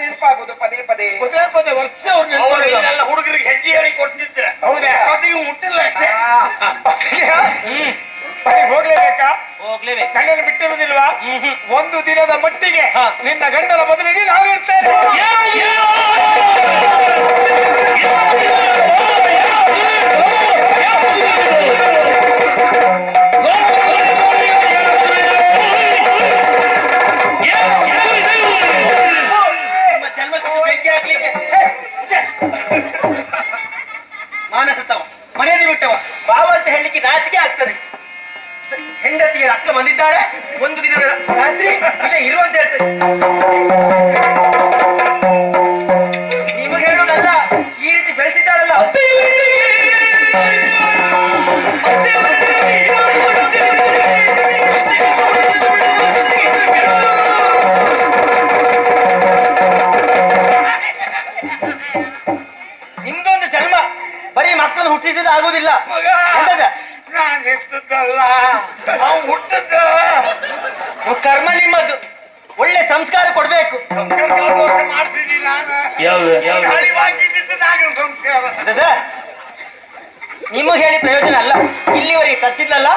ನೆನಪಾಗೋದು ಪದೇ ಪದೇ. ಪದೇ ಪದೇ ವರ್ಷ ಅವ್ರಿಗೆ ಹುಡುಗರಿಗೆ ಹೆಜ್ಜೆ ಹೇಳಿ ಕೊಡ್ತಿದ್ರೆ. ಮುಟ್ಟಿಲ್ಲ ಅಷ್ಟೇ. ಹೋಗ್ಲೇಬೇಕಾ? ಹೋಗ್ಲೇಬೇಕು. ಗಂಡನ ಬಿಟ್ಟಿರುವುದಿಲ್ವಾ? ಒಂದು ದಿನದ ಮಟ್ಟಿಗೆ ನಿನ್ನ ಗಂಡನ ಬದಲಿಗೆ ನಾವು ಇರ್ತೇವೆ ನಾಚಿಕೆ ಆಗ್ತದೆ. ಹೆಂಡತಿಗೆ ಅಕ್ಕ ಬಂದಿದ್ದಾಳೆ ಒಂದು ದಿನದ ರಾತ್ರಿ ಇಲ್ಲೇ ಇರುವಂತ ಹೇಳ್ತದೆ. ನಿಮಗೆ ಹೇಳಿ ಪ್ರಯೋಜನ ಅಲ್ಲ. ಇಲ್ಲಿವರೆಗೆ ಕರ್ಸಿದ್ಲಲ್ಲ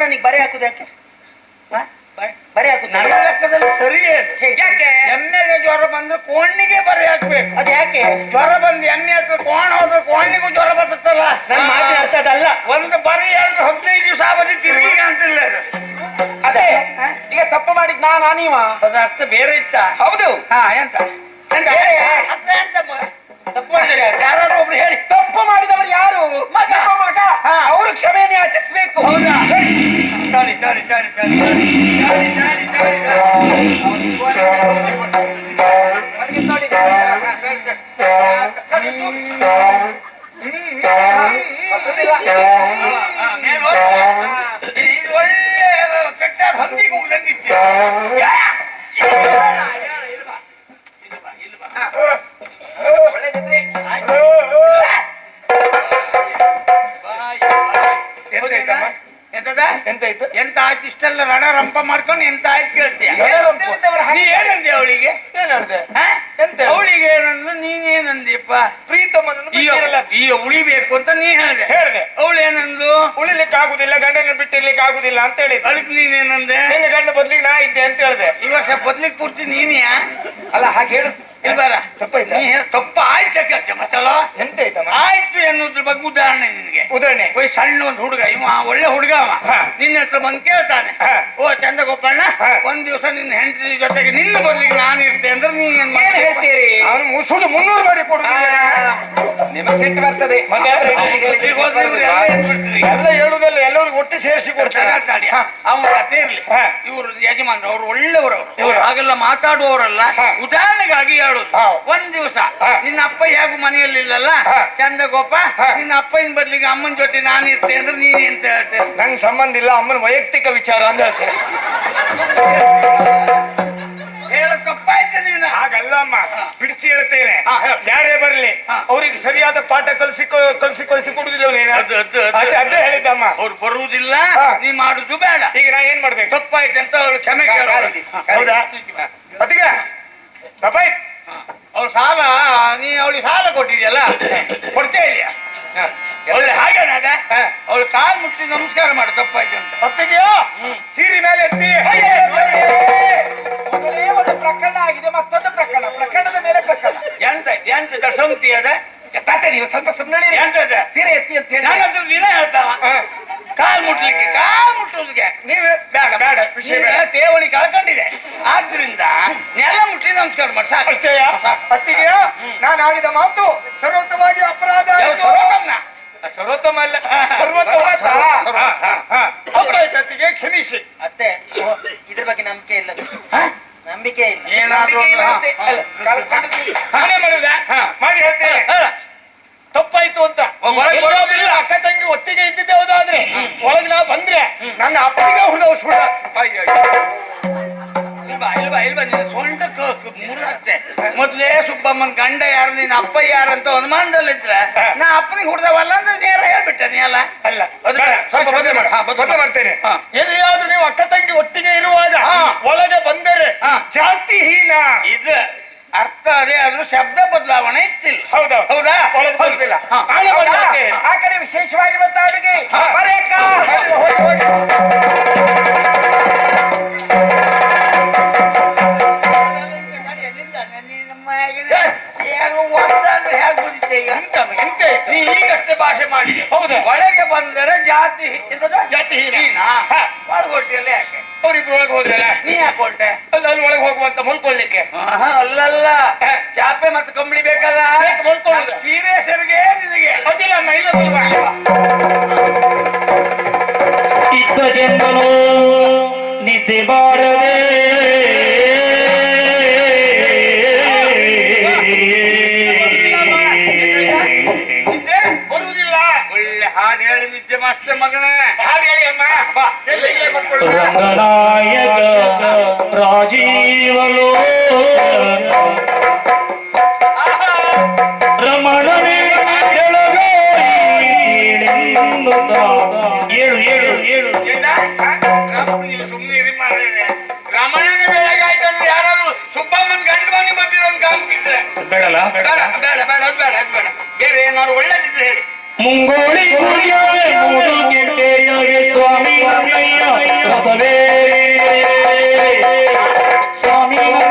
ಕೋಣನಿಗೆ ಬರೆ ಹಾಕುದು ಯಾಕೆ? ಹ? ಬರೆ- ಬರೆ ಹಾಕುದು ನನ್ನ ಲೆಕ್ಕದಲ್ಲಿ ಸರಿಯೇ ಅದು. ಯಾಕೆ? ಎಮ್ಮೆಗೆ ಜ್ವರ ಬಂದ್ರೆ ಕೋಣಿಗೆ ಬರಿ ಹಾಕ್ಬೇಕು. ಅದು ಯಾಕೆ? ಜ್ವರ ಬಂದು ಎಮ್ಮೆ ಹತ್ರ ಕೋಣ ಹೋದ್ರೆ ಕೋಣಿಗೂ ಜ್ವರ ಬರ್ತಲ್ಲ ನನ್ನ ಮಾತಿನ ಅರ್ಥ ಅದಲ್ಲ. ಒಂದು ಬರಿ ಹೇಳಿದ್ರೆ ಹದಿನೈದು ದಿವಸ ಅವಧಿ ತಿರುಗಿ ಕಾಣ್ತಿಲ್ಲ ಅದು. ಅದೇ. ಈಗ ತಪ್ಪು ಮಾಡಿದ್ ನಾನಾ ನೀವ? ಅದ್ರ ಅರ್ಥ ಬೇರೆ ಇತ್ತ? ಹೌದು. ಹಾ ಎಂತ? ಎಂತ? ಹೇಳಿ. ಅರ್ಥ ಎಂತ ಮ- ತಪ್ಪು ಮಾಡಿದರೆ. ಯಾರು? ಒಬ್ರು ಹೇಳಿ ತಪ್ಪು ಮಾಡಿದವರು ಯಾರು? ಮಗ. ಮಗ. ಅವರು ಕ್ಷಮೆಯನ್ನು ಯಾಚಿಸ್ಬೇಕು. ಹೌದಾ? ತಾಳಿ ತಾಳಿ ತಾಳಿ ತಾಳಿ ಒಳ್ಳೆ ಕೆಟ್ಟ ಹಂದಿ ಕೂಗ್ದಂಗಿತ್ತು ರಂಪ ಮಾಡ್ಕೊಂಡು ಎಂತ ಆಯ್ತು ಕೇಳ್ತೀಯ? ನೀ ಏನಂದೆ ಅವಳಿಗೆ? ಅವಳಿಗೆ ಏನಂದ್ಲು? ನೀನೇನಂದಿಪ್ಪ ಪ್ರೀತಮನನ್ನು ಈ ಉಳಿಬೇಕು ಅಂತ ನೀ ಹೇಳ್ದೆ. ಹೇಳ್ದೆ. ಅವಳು ಏನಂದ್ರು ಉಳಿಲಿಕ್ಕೆ ಆಗುದಿಲ್ಲ ಗಂಡನ ಬಿಟ್ಟಿರ್ಲಿಕ್ಕೆ ಆಗುದಿಲ್ಲ ಅಂತ ಹೇಳಿ ಅದಕ್ಕೆ ನೀನೇನಂದೆ ನಿನ್ನ ಗಂಡ ಬದ್ಲಿಗೆ ನಾ ಇದ್ದೆ ಅಂತ ಹೇಳ್ದೆ. ಈ ವರ್ಷ ಬದ್ಲಿಕ್ ಪೂರ್ತಿ ನೀನಿಯಾ? ಅಲ್ಲ ಹಾಗೆ ಹೇಳು. ಇಲ್ಬಾರ ತಪ್ಪಾಯ್ತಾ? ನೀ ಹೇಳ್- ತಪ್ಪ ಆಯ್ತ ಕೆಲಸ ಮತ್ತಲ್ಲ ಎಂತಾಯ್ತಮ್ಮ? ಆಯ್ತು ಎನ್ನುವುದ್ರ ಬಗ್ಗೆ ಉದಾಹರಣೆ ನಿನಗೆ. ಉದಾಹರಣೆ? ಓಯ್ ಸಣ್ಣ ಒಂದು ಹುಡುಗ ಇವ ಒಳ್ಳೆ ಹುಡುಗ ಅವ. ನಿನ್ನ ಹತ್ರ ಬಂದು ಕೇಳ್ತಾನೆ. ಓ ಚಂದ ಗೊಪ್ಪಣ್ಣ ಒಂದ್ ದಿವಸ ನಿನ್ನ ಹೆಂಡತಿ ಜೊತೆಗೆ ನಿನ್ನ ಬದ್ಲಿಗೆ ನಾನು ಇರ್ತೇನೆ ಅಂದ್ರೆ ನೀನ್ ಏನ್? ಹೇಳ್ತೀರಿ? ಅವನು ಮುಸುಳು ಮುನ್ನೂರು ಮಾಡಿ ಕೊಡುದಿಲ್ಲ ನಿಮಗೆ ಸೆಟ್ ಬರ್ತದೆ. ಮತ್ತೆ? ಈಗ ಹೋದ್ರೆ ಇವ್ರು ಎಲ್ಲ ಎದ್ದು ಬಿಡ್ತಾರೆ. ಎಲ್ಲ ಹೇಳುದಲ್ಲ ಎಲ್ಲರಿಗೂ ಒಟ್ಟು ಸೇರಿಸಿ ಕೊಡ್ತಾರೆ. ಮಾತಾಡಿ ಅವನ ಕಥೆ ಇರ್ಲಿ. ಹಾ. ಇವರು ಯಜಮಾನ್ರು ಅವ್ರು ಒಳ್ಳೆಯವರು. ಇವ್ರು. ಹಾಗೆಲ್ಲ ಮಾತಾಡುವವರಲ್ಲ. ಉದಾಹರಣೆಗಾಗಿ ಹೇಳುದು. ಒಂದ್ ದಿವಸ. ನಿನ್ನ ಅಪ್ಪ ಹೇಗೂ ಮನೆಯಲ್ಲಿಲ್ಲಲ್ಲ ಇಲ್ಲಲ್ಲ? ಚಂದ ಗೋಪ. ನಿನ್ನ ಅಪ್ಪನ ಬದ್ಲಿಗೆ ಅಮ್ಮನ ಜೊತೆ ನಾನು ಇರ್ತೇನೆ ಅಂದ್ರೆ ನೀನ್ ಎಂತ ಹೇಳ್ತೇನೆ. ನಂಗೆ ಸಂಬಂಧ ಇಲ್ಲ ಅಮ್ಮನ ವೈಯಕ್ತಿಕ ವಿಚಾರ ಅಂತ ಹೇಳ್ತೇನೆ. ಹೇಳ ತಪ್ಪಾಯ್ತು ನೀನು? ಹಾಗಲ್ಲ ಅಮ್ಮ ಬಿಡಿಸಿ ಹೇಳ್ತೇನೆ. ಯಾರೇ ಬರಲಿ ಅವ್ರಿಗೆ ಸರಿಯಾದ ಪಾಠ ಕಲಿಸಿ ಕಲಿಸಿ ಕಲಿಸಿ ಕೊಡುದಿಲ್ಲ ನೀನು. ಅದು, ಅದು, ಹೇಳಿದ್ದಮ್ಮ. ಅವ್ರು ಬರುವುದಿಲ್ಲ ನೀ ಮಾಡುದು ಬೇಡ. ಈಗ ನಾ ಏನ್ ಮಾಡ್ಬೇಕು? ತಪ್ಪಾಯ್ತು ಅಂತ ಅವ್ರು ಕ್ಷಮೆ ಹೌದಾ? ಅದಕ್ಕೆ ಅವ್ಳು ಸಾಲ ನೀ ಅವಳಿಗೆ ಸಾಲ ಕೊಟ್ಟಿದ್ಯಲ್ಲ? ಕೊಡ್ತೇ ಇಲ್ಲ ಒಳ್ಳೆ ಹಾಗೆ. ಅವಳು ಕಾಲ್ ಮುಟ್ಟಿ ನಮಸ್ಕಾರ ಮಾಡು ತಪ್ಪಾಯ್ತು ಅಂತ. ಮತ್ತಿಗೆಯೋ ಸೀರೆ ಮೇಲೆ ಎತ್ತಿ. ಮೊದಲೇ ಒಂದು ಪ್ರಕರಣ ಆಗಿದೆ ಮತ್ತೊಂದು ಪ್ರಕರಣ ಪ್ರಕರಣದ ಮೇಲೆ ಪ್ರಕರಣ. ಎಂತ ಎಂತ ದಶಮತಿ ಅದ ತಾತ ನೀವು ಸ್ವಲ್ಪ ಸುಮ್ಮನೆ ಎಂತದ ಸೀರೆ ಎತ್ತಿ ಅಂತ ಹೇಳಿ. ನಾನು ಅದ್ರ ದಿನ ಹೇಳ್ತಾವ. ಕಾಲ್ ಮುಟ್ಲಿಕ್ಕೆ ಕಾಲ್ ಮುಟ್ಟೋದಕ್ಕೆ ನೀವೇ ಬೇಡ ಬೇಡ ವಿಷಯ ಬೇಡ. ಠೇವಣಿ ಕಳ್ಕೊಂಡಿದೆ. ಆದ್ರಿಂದ ನೆಲ ಮುಟ್ಟಿ ನಮಸ್ಕಾರ ಮಾಡಿ ಸಾಕು. ಅಷ್ಟೇ ಅತ್ತಿಗೆ ನಾನು ಆಡಿದ ಮಾತು ಸರ್ವೋತ್ತಮವಾಗಿ ಅಪರಾಧ. ಸರ್ವೋತ್ತಮ ಅಲ್ಲ. ಸರ್ವೋತ್ತಮ ಅತ್ತಿಗೆ ಕ್ಷಮಿಸಿ. ಅತ್ತೆ ಇದ್ರ ಬಗ್ಗೆ ನಂಬಿಕೆ ಇಲ್ಲ. ಹಾ? ನಂಬಿಕೆ ಇಲ್ಲ. ಏನಾದ್ರೂ. ಮಾಡಿ ಹೇಳ್ತೇನೆ. ತಪ್ಪಾಯ್ತು ಅಂತ. ಅಕ್ಕ ತಂಗಿ ಒಟ್ಟಿಗೆ ಇದ್ದಿದ್ದೆ ಹೌದಾದ್ರೆ. ಒಳಗೆ ನಾ ಬಂದ್ರೆ ನನ್ನ ಅಪ್ಪನಿಗೆ ಹುಡುಗ ಸುಡ. ಇಲ್ವಾ ಇಲ್ವಾ ಇಲ್ವಾ ಸೊಂಟ ಮೊದ್ಲೇ ಸುಬ್ಬಮ್ಮನ ಗಂಡ ಯಾರು ನಿನ್ನ ಅಪ್ಪ ಯಾರು ಅಂತ ಅನುಮಾನದಲ್ಲಿದ್ರೆ. ನಾ ಅಪ್ಪನಿಗೆ ಹುಡ್ದವಲ್ಲ ಅಂದ್ರೆ ನೇರ ಹೇಳ್ಬಿಟ್ಟೆ ನೀ ಅಲ್ಲ? ಅಲ್ಲ. ಮಾಡ್ತೇನೆ. ಎಲ್ಲಿಯಾದ್ರೂ ನೀವು ಅಕ್ಕ ತಂಗಿ ಒಟ್ಟಿಗೆ ಇರುವಾಗ ಹಾ. ಒಳಗೆ ಬಂದರೆ ಜಾತಿ ಹೀನ ಇದು ಅರ್ಥ ಅದೇ ಆದ್ರೂ ಶಬ್ದ ಬದಲಾವಣೆ ಇತ್ತಿಲ್ಲ ಹೌದಾ ಹೌದಾ ಒಳಗೆ ಬರ್ತಿಲ್ಲ. ಆಳೆ. ಆ ಕಡೆ ವಿಶೇಷವಾಗಿರುವಂತ ಅಡುಗೆ ಹಾ. ಬರೀ ಅಕ್ಕ. ಹೋಗಿ, ಹೋಗಿ, ಹೋಗಿ. ಎಂತ ಎಂತ ಆಯ್ತು? ನೀ ಈಗಷ್ಟೇ ಭಾಷೆ ಮಾಡಿ ಹೌದು ಒಳಗೆ ಬಂದರೆ ಜಾತಿ? ಜಾತಿಹೀನ. ನೀನಾ? ಹಾ. ಒಳಗೊಟ್ಟಿಯಲ್ಲ ಯಾಕೆ ಅವ್ರಿಬ್ರು ಒಳಗೆ ಹೋದ್ರಲ್ಲ? ನೀ ಹಾಕೊಂಡೆ ಅಲ್ಲ ಅಲ್ಲಿ ಒಳಗೆ ಹೋಗುವಂತ ಮಲ್ಕೊಳ್ಳಿಕ್ಕೆ ಆಹಾ, ಅಲ್ಲಲ್ಲ. ಚಾಪೆ ಮತ್ತೆ ಕಂಬಳಿ ಬೇಕಲ್ಲ ಬೇಕು, ಮಲ್ಕೊಳ್ಳೋದು. ಸೀರೆ ಸೆರಿಗೆ ನಿನಗೆ. ಅದಿಲ್ಲ ಬಿಡುವ. ಇದ್ದ ಜನ್ಮನು ನಿದ್ದೆ ಬಾರದೆ ನಿದ್ದೆ ಬರುವುದಿಲ್ಲ ಒಳ್ಳೆ ಹಾಡು ಹೇಳಿ ನಿದ್ದೆ ಮಾಸ್ತೆ ಮಗನೇ. ರಂಗನಾಯಕ ರಾಜೀವಲೋ ರಮಣನೇ ಬೆಳಗಾಯಿನೆನ್ನುತ್ತ ಏಳು ಏಳು ಏಳು. ರಮಣನ ಯಾರಾದ್ರು ಸುಬ್ಬಮ್ಮನ ಗಂಡ ಮನೆ ಬಂದಿರೋ ಒಂದು ಬೇಡಲ್ಲ? ಬೇಡ ಬೇಡ ಬೇಡ ಬೇಡ ಬೇಡ. ಬೇರೆ ಏನಾದ್ರು ಒಳ್ಳೇದಿದ್ರೆ ಹೇಳಿ. ಮುಂಗೋಳಿ ಪೂಜಾವೆ ಮೂಡು ಕೆಟ್ಟೇರಿಯಾಗೆ ಸ್ವಾಮಿ ನನ್ನಯ್ಯ ರಥವೇರಿ ಸ್ವಾಮಿ ನನ್ನಯ್ಯ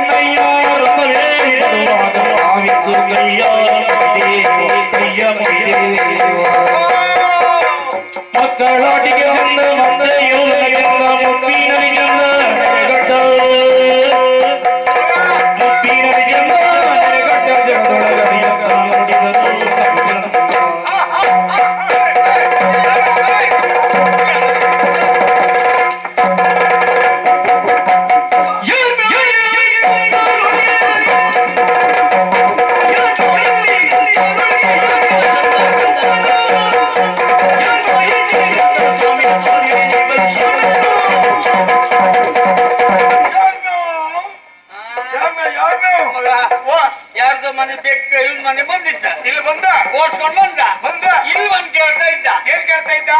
ಇದ್ದ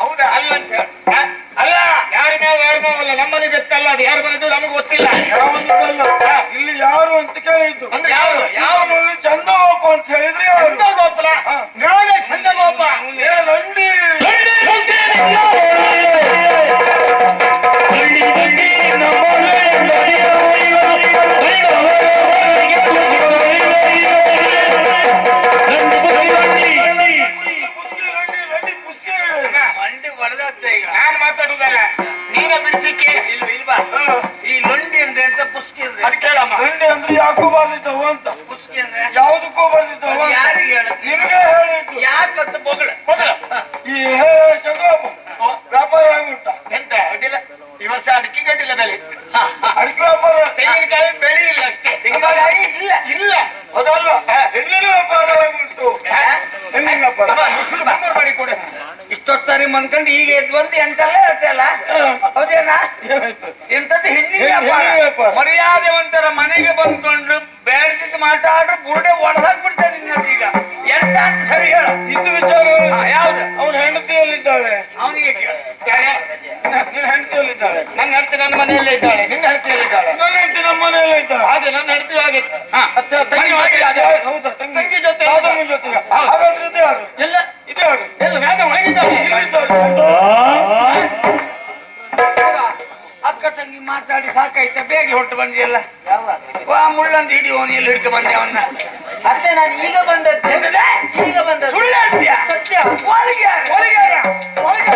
ಹೌದಾ? ಅಲ್ಲ ಅಂತ. ಅಲ್ಲ? ಯಾರ ಮೇಲೆ ಯಾರ ಮೇಲಲ್ಲ ನಮ್ಮನೆ ಬೆತ್ತಲ್ಲ. ಅದು ಯಾರು ಬಂದಿದ್ದು ನಮಗೆ ಗೊತ್ತಿಲ್ಲ. ಇಲ್ಲಿ ಯಾರು ಅಂತ ಕೇಳಿದ್ದು? ಅಂದ್ರೆ ಯಾರು? ಚಂದ ಚಂದಗೋಪ ಅಂತ ಹೇಳಿದ್ರೆ ಚಂದಗೋಪಲ? ನಾಳೆ ಚಂದಗೋಪ aguanta. ಅವನಿಗೆ ಕೇಳು ನಿನ್ನ ಹೆಂಡತಿಯಲ್ಲಿದ್ದಾಳೆ ನನ್ನ ಹೆಂಡತಿ ನನ್ನ ಮನೆಯಲ್ಲೇ ಇದ್ದಾಳೆ. ನಿನ್ನ ಹೆಂಡತಿಯಲ್ಲಿದ್ದಾಳೆ ನನ್ನ ಹೆಂಡತಿ ನಮ್ಮ ಮನೆಯಲ್ಲೇ ಇದ್ದಾಳೆ. ಹಾಗೆ ನನ್ನ ಹೆಂಡತಿ ಹಾಗೆ? ತಂಗಿ. ಹೌದಾ? ತಂಗಿ. ತಂಗಿ ಜೊತೆ ಯಾವ್ದಮ್ಮನ ಜೊತೆಗೆ. ಹಾಗಾದ್ರೆ ಇದೆ ಯಾರು? ಎಲ್ಲ ಇದೆ ಯಾರು? ಎಲ್ಲ ಮ್ಯಾಗ ಒಳಗಿದ್ದಾಳೆ. ಅಕ್ಕ ತಂಗಿ ಮಾತಾಡಿ ಸಾಕಾಯ್ತ ಬೇಗ ಹೊಟ್ಟು ಬಂದಿಲ್ಲ ವಾ ಮುಳ್ಳಂದು ಹಿಡಿ ಓನ್ ಎಲ್ಲಿ ಹಿಡ್ಕೊ ಬಂದೆ ಅವನ್ನ? ಅತ್ತೆ ನಾನು ಈಗ ಬಂದದ್ದು. ಈಗ ಬಂದ ಸುಳ್ಳು ಹೇಳ್ತೀಯ? ಸತ್ಯ. ಒಳಗೆ ಯಾರು? ಒಳಗೆ? ಒಳಗೆ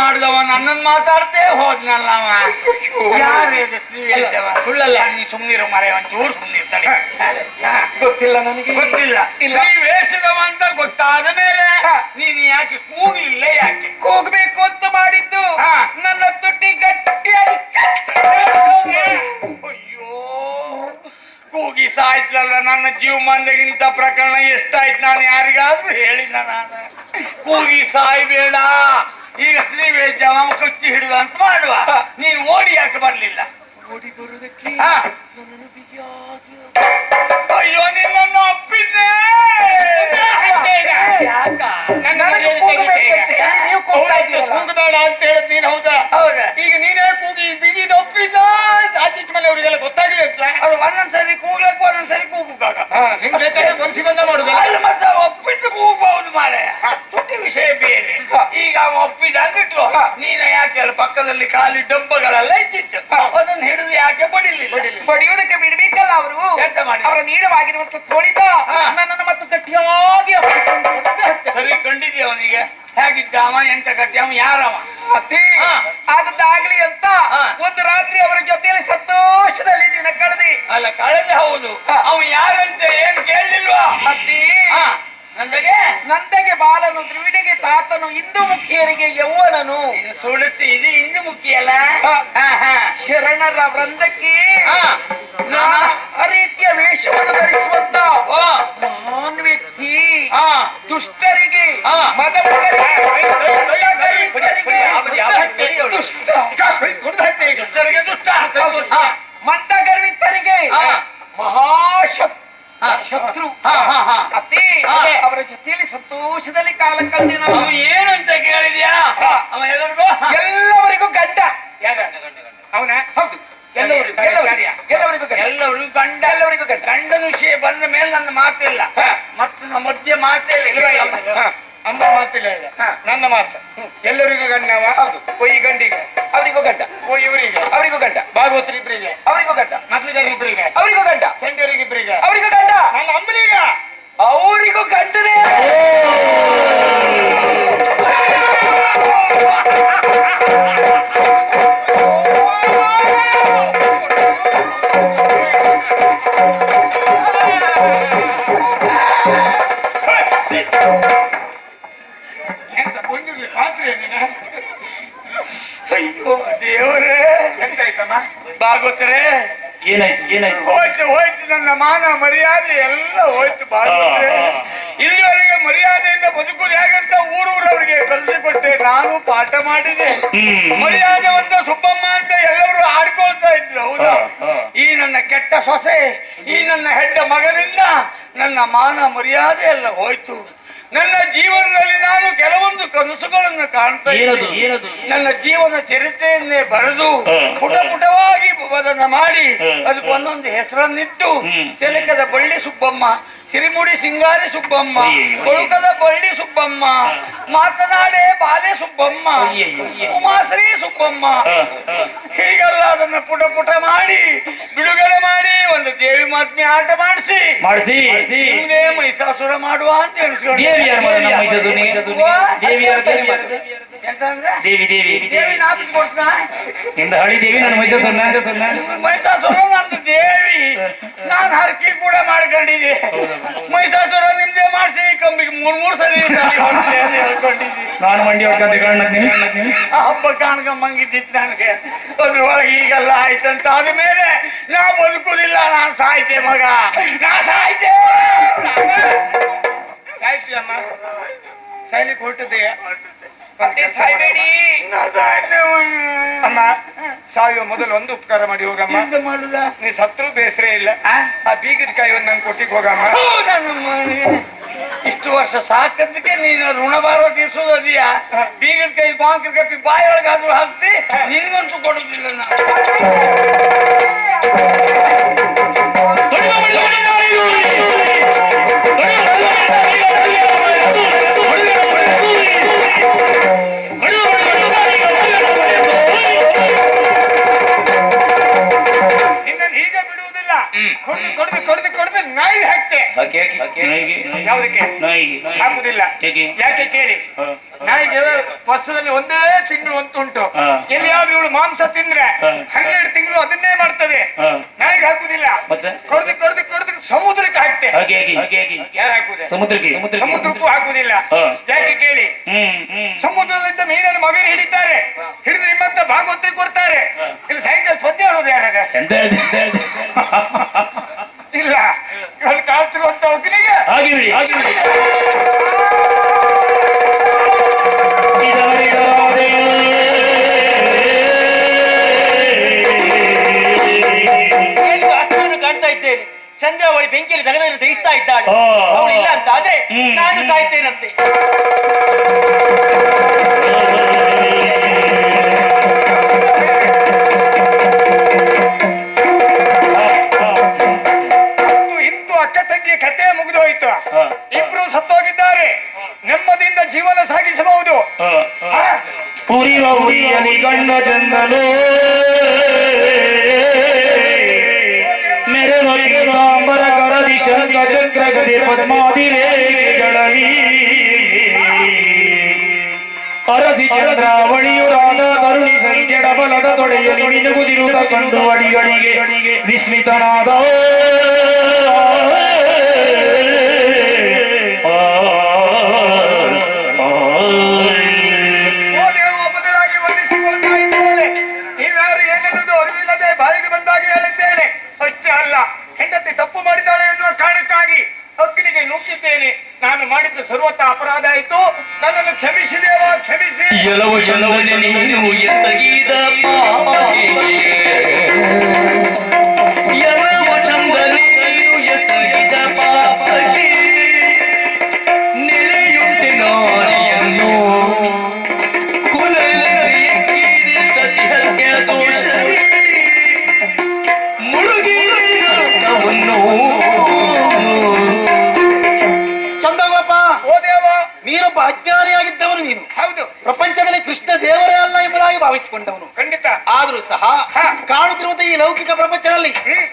ಮಾಡಿದವ ನನ್ನನ್ ಮಾತಾಡ್ತೇ ಹೋದ್ನಲ್ಲ ಸುಳ್ಳಲ್ಲ. ನೀ ಸುಮ್ನಿರು ಮರೆ ಒಂಚೂರು ಸುಮ್ನಿರ್ತಾನೆ ಗೊತ್ತಿಲ್ಲ ನನಗೆ. ಗೊತ್ತಿಲ್ಲ. ಶ್ರೀ ವೇಷದವ ಅಂತ ಗೊತ್ತಾದ ಮೇಲೆ. ನೀನು ಯಾಕೆ ಕೂಗ್ಲಿಲ್ಲ ಯಾಕೆ? ಕೂಗ್ಬೇಕು ಅಂತ ಮಾಡಿದ್ದು. ನನ್ನ ತುಟ್ಟಿ ಗಟ್ಟಿಯಾಗಿ ಅಯ್ಯೋ ಕೂಗಿ ಸಾಯ್ತಲ್ಲ ನನ್ನ ಜೀವ ಮಂದಗಿಂತ ಪ್ರಕರಣ ಎಷ್ಟಾಯ್ತು ನಾನು ಯಾರಿಗಾದ್ರೂ ಹೇಳಿಲ್ಲ ನಾನು. ಕೂಗಿ ಸಾಯ್ಬೇಡ. ಈಗ ಶ್ರೀವೇಷ ಅವ ಕಚ್ಚಿ ಹಿಡಿದ ಅಂತ ಮಾಡುವ. ನೀನು ಓಡಿ ಯಾಕೆ ಬರಲಿಲ್ಲ? ಓಡಿ ಬರುವುದಕ್ಕೆ ಅಯ್ಯೋ ನಿನ್ನನ್ನು ಒಪ್ಪಿದ್ದೆ. ಕೂಗಬೇಡ ಅಂತ ಹೇಳಿದ್ ನೀನ್ ಹೌದಾ? ಹೌದಾ. ಈಗ ನೀನೇ ಕೂಗಿ ಬಿಗಿದ ಒಪ್ಪಿದ ಆಚೀಚ ಮನೆ ಅವರಿಗೆಲ್ಲ ಗೊತ್ತಾಗ್ಲಿ ಅಂತ? ಅವ್ರು ಒಂದೊಂದ್ಸರಿ ಕೂಗ್ಲಕ್ಕೂ ಒಂದೊಂದ್ಸರಿ ಕೂಗುಗಾಗ ನಿಮ್ ಜೊತೆ ಬಂದ ಮಾಡುದು. ಅಲ್ಲಿ ಮತ್ತೆ ಒಪ್ಪಿದ್ದು ಕೂಗಬಹುದು ಮಾರೆ ಸುದ್ದಿ ವಿಷಯ ಬೇರೆ. ಈಗ ಅವ ಒಪ್ಪಿದ ಅಂದಿಟ್ಟು ನೀನ ಯಾಕೆ ಅಲ್ಲಿ ಪಕ್ಕದಲ್ಲಿ ಖಾಲಿ ಡಬ್ಬಗಳೆಲ್ಲ ಇದ್ದಿತ್ತು ಅದನ್ನ ಹಿಡಿದು ಯಾಕೆ ಬಡಿಲಿ ಬಡಿಯೋದಕ್ಕೆ ಬಿಡಬೇಕಲ್ಲ ಅವರು? ಎಂತ ಮಾಡಿ? ಅವರ ನೀಳವಾಗಿರುವಂತ ತೊಳಿದ. ನನ್ನನ್ನು ಮತ್ತು ಗಟ್ಟಿಯಾಗಿ ಸರಿ ಕಂಡಿದ್ಯ ಅವನಿಗೆ? ಹೇಗಿದ್ದ ಅವ? ಎಂತ ಕಟ್ಟಿ ಅವ ಯಾರವ? ಅತಿ. ಆದದ್ದಾಗ್ಲಿ ಅಂತ. ಒಂದು ರಾತ್ರಿ ಅವರ ಜೊತೆಯಲ್ಲಿ ಸಂತೋಷದಲ್ಲಿ ದಿನ ಕಳೆದಿ. ಅಲ್ಲ ಕಳೆದ ಹೌದು. ಅವ ಯಾರಂತೆ ಏನ್ ಕೇಳಲಿಲ್ವಾ ಅತಿ ಹಾ. ನಂದಗೆ? ನಂದಗೆ ಬಾಲನು ದ್ರವಿಡಿಗೆ ತಾತನು ಹಿಂದೂ ಮುಖಿಯರಿಗೆ ಯೌವನನು. ಇದು ಸುಡುತ್ತೆ ಇದು ಇಂದು ಮುಖ್ಯ ಅಲ್ಲ ಶರಣರ ವೃಂದಕ್ಕೆ. ನಾನಾ ರೀತಿಯ ವೇಷವನ್ನು ಧರಿಸುವಂತ ಮಹಾನ್ ವ್ಯಕ್ತಿ. ದುಷ್ಟರಿಗೆ ಯಾವ ದುಷ್ಟ. ಮಂದಗರ್ವಿತರಿಗೆ ಹಾ. ಶತ್ರು. ಹಾ, ಹಾ, ಹಾ. ಅತಿ ಅವರ ಜೊತೆಯಲ್ಲಿ ಸಂತೋಷದಲ್ಲಿ ಕಾಲ ಕಳೆದ ನಾವು ಏನು ಅಂತ ಕೇಳಿದ್ಯಾ? ಅವ ಎಲ್ಲರಿಗೂ? ಎಲ್ಲವರಿಗೂ ಗಂಡ. ಅವನ? ಹೌದು. ಎಲ್ಲವರಿಗೂ ಗಂಡ. ಎಲ್ಲವರಿಗೂ ಗಂಡ. ಗಂಡನ ವಿಷಯ ಬಂದ ಮೇಲೆ ನನ್ನ ಮಾತಿಲ್ಲ. ಮತ್ತೆ ಮಧ್ಯೆ ಮಾತೇ ಇಲ್ಲ. ಅಮ್ಮ ಮಾತಿಲ್ಲ. ನನ್ನ ಮಾತು. ಎಲ್ಲರಿಗೂ ಗಂಡವ ಕೊಯ್ ಭಾಗವತರೇ ಏನಾಯ್ತು ಏನಾಯ್ತು? ಹೋಯ್ತು ಹೋಯ್ತು ನನ್ನ ಮಾನ ಮರ್ಯಾದೆ ಎಲ್ಲ ಹೋಯ್ತು ಭಾಗವತರೇ. ಇಲ್ಲಿವರೆಗೆ ಮರ್ಯಾದೆಯಿಂದ ಬದುಕುದು ಹೇಗಂತ ಊರೂರವರಿಗೆ ಕಲಿಸಿಕೊಟ್ಟೆ. ನಾನು ಪಾಠ ಮಾಡಿದೆ. ಮರ್ಯಾದೆ ಅಂತ ಸುಬ್ಬಮ್ಮ ಅಂತ ಎಲ್ಲರೂ ಆಡ್ಕೊಳ್ತಾ ಇದ್ರು ಹೌದಾ. ಈ ನನ್ನ ಕೆಟ್ಟ ಸೊಸೆ ಈ ನನ್ನ ಹೆಡ್ಡ ಮಗನಿಂದ ನನ್ನ ಮಾನ ಮರ್ಯಾದೆ ಎಲ್ಲ ಹೋಯ್ತು. ನನ್ನ ಜೀವನದಲ್ಲಿ ನಾನು ಕೆಲವೊಂದು ಕನಸುಗಳನ್ನು ಕಾಣ್ತಾ. ಏನದು ನನ್ನ ಜೀವನ ಚರಿತ್ರೆಯನ್ನೇ ಬರೆದು ಪುಟ ಪುಟವಾಗಿ ಅದನ್ನ ಮಾಡಿ ಅದಕ್ಕೆ ಒಂದೊಂದು ಹೆಸರನ್ನಿಟ್ಟು ಚಿಲಕದ ಬಳ್ಳಿ ಸುಬ್ಬಮ್ಮ ಸಿರಿಮುಡಿ ಸಿಂಗಾರಿ ಸುಬ್ಬಮ್ಮ. ಕೊಳುಕದ ಬಳ್ಳಿ ಸುಬ್ಬಮ್ಮ ಮಾತನಾಡೆ ಬಾಲೆ ಸುಬ್ಬಮ್ಮ. ಉಮಾಶ್ರೀ ಸುಬ್ಬಮ್ಮ. ಹೀಗೆಲ್ಲ ಅದನ್ನ ಪುಟ ಪುಟ ಮಾಡಿ ಬಿಡುಗಡೆ ಮಾಡಿ ಒಂದು ದೇವಿ ಮಾತ್ಮೆ ಆಟ ಮಾಡಿಸಿ ಮಾಡಿಸಿ. ಮಹಿಷಾಸುರ ಮೈಸಾಸುರ ಮಾಡುವ ಅಂತ ಎಣಿಸ್ಕೊಂಡು ದೇವಿ? ದೇವಿ ದೇವಿ ಯಾರು ಎಂತಂದ್ರೆ ದೇವಿ ದೇವಿ. ದೇವಿ ನಾಪಿ ಕೊಡ್ತಾ ನಿಂದ ಹಳಿ ದೇವಿ ನಾನು ಮಹಿಷಾಸುರನ ಮೈಸಾಸುರ ನಂದು ದೇವಿ. ನಾನು ಹರಕಿ ಕೂಡ ಮಾಡ್ಕೊಂಡಿದ್ದೆ. ಮೈಸಾಸುರ ನಿಮ್ದೇ ಮಾಡಿಸಿ ಕಂಬಿಗೆ ಮೂರ್ ಮೂರ್ ಸರಿ ನಾನು ಮಂಡಿ ಕಾರಣಕ್ಕೆ ಆ ಹಬ್ಬ ಕಾಣ್ಕೊಂಬಂಗಿದ್ದಿತ್ತು ನನಗೆ. ಅದ್ರೊಳಗೆ ಈಗೆಲ್ಲ ಆಯ್ತಂತ ಆದ್ಮೇಲೆ ನಾ ಬದುಕುದಿಲ್ಲ. ನಾನ್ ಸಾಯ್ತೆ ಮಗ. ನಾ ಸಾಯ್ತೆ ಸಾಯ್ತಿ ಅಮ್ಮ ಸಾಯ್ಲಿಕ್ಕೆ ಹೊರಟಿದೆಯ ಮತ್ತೆ ಸಾಯ್ಬೇಡಿ. ಅಮ್ಮ ಸಾಯುವ ಮೊದಲು ಒಂದು ಉಪಕಾರ ಮಾಡಿ ಹೋಗಮ್ಮ. ಮಾಡುದ? ನೀ ಸತ್ರು ಬೇಸರ ಇಲ್ಲ. ಆ? ಬೀಗದ ಕಾಯಿ ಒಂದು ನನ್ ಕೊಟ್ಟಿಗೆ ಹೋಗಮ್ಮ? ಇಷ್ಟು ವರ್ಷ ಸಾಕದಕ್ಕೆ ನೀನು ಋಣ ಬಾರೋ ತೀರ್ಸೋದಿಯಾ ಬೀಗದ ಕೈ ಬಾಂಕರ್ ಕಪ್ಪಿ ಬಾಯಿ ಒಳಗಾದ್ರೂ ಹಾಕ್ತಿ ನಿನ್ಗಂತೂ ಕೊಡುದಿಲ್ಲ ನಾನು. ಹೇಗೆ? ಯಾಕೆ ಕೇಳಿ. ನಾಯಿಗೆ ವರ್ಷದಲ್ಲಿ ಒಂದೇ ತಿಂಗಳು ಅಂತ ಉಂಟು. ಎಲ್ಲಿಯಾದ್ರೂ ಇವಳು ಮಾಂಸ ತಿಂದ್ರೆ. ಹನ್ನೆರಡು ತಿಂಗಳು ಅದನ್ನೇ ಮಾಡ್ತದೆ. ನಾಯಿಗೆ ಹಾಕುದಿಲ್ಲ? ಕೊಡ್ದು ಕೊಡ್ದು ಕೊಡ್ದು ಸಮುದ್ರಕ್ಕೆ ಹಾಕ್ತೆ. ಯಾರು ಹಾಕುದೆ ಸಮುದ್ರಕ್ಕೆ? ಸಮುದ್ರಕ್ಕೆ ಹಾಕುದಿಲ್ಲ ಯಾಕೆ ಕೇಳಿ? ಸಮುದ್ರದಲ್ಲಿದ್ದ ಮೀನನ್ನು ಮಗನ ಹಿಡಿತಾರೆ. ಹಿಡಿದು ನಿಮ್ಮಂತ ಭಾಗವತರಿ ಕೊಡ್ತಾರೆ. ಇಲ್ಲಿ ಸಾಯಂಕಾಲ ಪದ್ಯ ಹೇಳೋದು ಯಾರಾಗ ಇಲ್ಲ. ಇವಳು ಕಾಳ್ತಿರುವಂತ ಒಬ್ಬನಿಗೆ ಹಾಗೆ ಬಿಡಿ. ನಾನು ಸಾಯ್ತೇನಂತೆ ಇಂತು ಅಕ್ಕ ತಂಗಿ ಕಥೆ ಮುಗಿದೋಯ್ತು ಹಾ. ಇಬ್ರು ಸತ್ತೋಗಿದ್ದಾರೆ. ನೆಮ್ಮದಿಯಿಂದ ಜೀವನ ಸಾಗಿಸಬಹುದು. ಉರಿವ ಉರಿಯಲಿ ಗಂಡ ಚಂದಲು ಪೀತಾಂಬರ ಕರದಿ ಶಂಕ ಚಕ್ರ ಗದೆ ಪದ್ಮಾದಿ ರೇಖೆಗಳಲ್ಲಿ ಅರಸಿ ಚಂದ್ರಾವಳಿಯು ರಾಧ ತರುಣಿ ಸೈನ್ಯಡ ಬಲದ ತೊಡೆಯಲ್ಲಿ ಮಿನುಗುದಿರುತ್ತ ಕಂಡು ಅಡಿಗಳಿಗೆ ವಿಸ್ಮಿತನಾದ ಸರ್ವತ ಅಪರಾಧ ಆಯಿತು ನನ್ನನ್ನು ಕ್ಷಮಿಸಿದೇವ ಕ್ಷಮಿಸಿ ಎಸಗಿದ ಪಾಪಕ್ಕೆ ನೀನು. ಹೌದು. ಪ್ರಪಂಚದಲ್ಲಿ ಕೃಷ್ಣ ದೇವರೇ ಅಲ್ಲ ಎಂಬುದಾಗಿ ಭಾವಿಸಿಕೊಂಡವನು. ಆದ್ರೂ ಸಹ. ಕಾಣುತ್ತಿರುವಂತಹ ಈ ಲೌಕಿಕ ಪ್ರಪಂಚದಲ್ಲಿ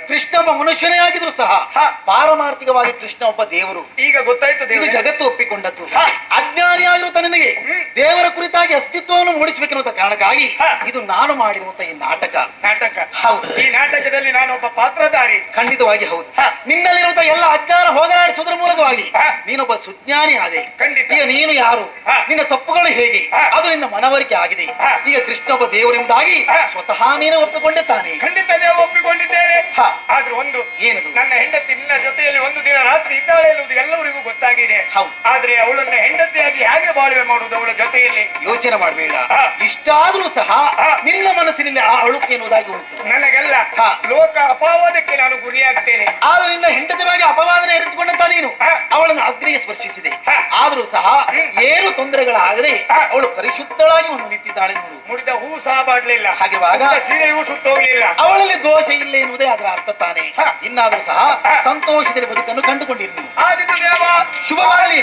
ಕೃಷ್ಣ ಒಬ್ಬ ಮನುಷ್ಯನೇ ಆಗಿದ್ರು ಸಹ ಪಾರಮಾರ್ಥಿಕವಾಗಿ ಕೃಷ್ಣ ಒಬ್ಬ ದೇವರು. ಈಗ ಗೊತ್ತಾಯ್ತು ಇದು ಜಗತ್ತು ಒಪ್ಪಿಕೊಂಡದ್ದು. ಅಜ್ಞಾನಿಯಾಗಿರುವ ನಿನಗೆ ದೇವರ ಕುರಿತಾಗಿ ಅಸ್ತಿತ್ವವನ್ನು ಮೂಡಿಸಬೇಕೆನ್ನುವಂತ ಕಾರಣಕ್ಕಾಗಿ ಇದು ನಾನು ಮಾಡಿರುವಂತ ಈ ನಾಟಕ. ನಾಟಕ. ಹೌದು. ಈ ನಾಟಕದಲ್ಲಿ ನಾನು ಒಬ್ಬ ಪಾತ್ರಧಾರಿ. ಖಂಡಿತವಾಗಿ ಹೌದು. ನಿನ್ನಲ್ಲಿರುವಂತಹ ಎಲ್ಲ ಅಜ್ಞಾನ ಹೋಗಲಾಡಿಸುವುದರ ಮೂಲಕವಾಗಿ. ನೀನೊಬ್ಬ ಸುಜ್ಞಾನಿ ಆದೆ. ಖಂಡಿತ. ಈಗ ನೀನು ಯಾರು? ನಿನ್ನ ತಪ್ಪುಗಳು ಹೇಗೆ? ಅದು ನಿನ್ನ ಮನವರಿಕೆ ಆಗಿದೆ. ಈಗ ಕೃಷ್ಣ ಒಬ್ಬ ದೇವರೆಂಬುದಾಗಿ ಸ್ವತಃ ನೀನು ಒಪ್ಪಿಕೊಂಡೆ ತಾನೆ ಖಂಡಿತ ನೀವು ಒಪ್ಪಿಕೊಂಡಿದ್ದೇನೆ ಹ. ಆದ್ರೆ ಒಂದು ಏನದು? ನನ್ನ ಹೆಂಡತಿ ನಿನ್ನ ಜೊತೆಯಲ್ಲಿ ಒಂದು ದಿನ ರಾತ್ರಿ ಇದ್ದಾಳೆ ಎನ್ನುವುದು ಎಲ್ಲರಿಗೂ ಗೊತ್ತಾಗಿದೆ ಹೌದು. ಆದ್ರೆ ಅವಳನ್ನ ಹೆಂಡತಿಯಾಗಿ ಹೇಗೆ ಬಾಳ್ವೆ ಮಾಡುವುದು ಅವಳ ಜೊತೆಯಲ್ಲಿ ಯೋಚನೆ ಮಾಡಬೇಡ ಹ. ಇಷ್ಟಾದ್ರೂ ಸಹ ಹ. ನಿನ್ನ ಮನಸ್ಸಿನಿಂದ ಆ ಅಳುಕು ಎನ್ನುವುದಾಗಿ ಉಂಟು ನನಗೆಲ್ಲ ಹ. ಲೋಕ ಅಪವಾದಕ್ಕೆ ನಾನು ಗುರಿಯಾಗ್ತೇನೆ ಆದ್ರೆ ನಿನ್ನ ಹೆಂಡತಿ ಬಗ್ಗೆ ಅಪವಾದನೆ ಎರಿಸಿಕೊಂಡಂತ ನೀನು ಹ. ಅವಳನ್ನು ಅಗ್ನಿಗೆ ಸ್ಪರ್ಶಿಸಿದೆ ಹಾ. ಆದ್ರೂ ಸಹ ಏನು ತೊಂದರೆಗಳಾಗದೆ ಹ. ಅವಳು ಪರಿಶುದ್ಧಳಾಗಿ ಒಂದು ನಿಂತಿದ್ದಾಳೆ ನೋಡು ಮುಡಿದ ಹೂ ಸಹ ಬಾಡ್ಲಿಲ್ಲ ಹಾಗಿರುವಾಗ? ಸೀರೆಯೂ ಸುತ್ತೋಗ್ಲಿಲ್ಲ ಅವಳಲ್ಲಿ ದೋಷ ಇಲ್ಲ ಎನ್ನುವುದೇ ಅದರ ಅರ್ಥ ತಾನೆ. ಇನ್ನಾದ್ರೂ ಸಹ ಸಂತೋಷದ ಸಂತೋಷದಲ್ಲಿ ಬದುಕನ್ನು ಕಂಡುಕೊಂಡಿರ್ಲಿ ಆದಿತ್ಯ ದೇವ ಶುಭವಾಗಲಿ.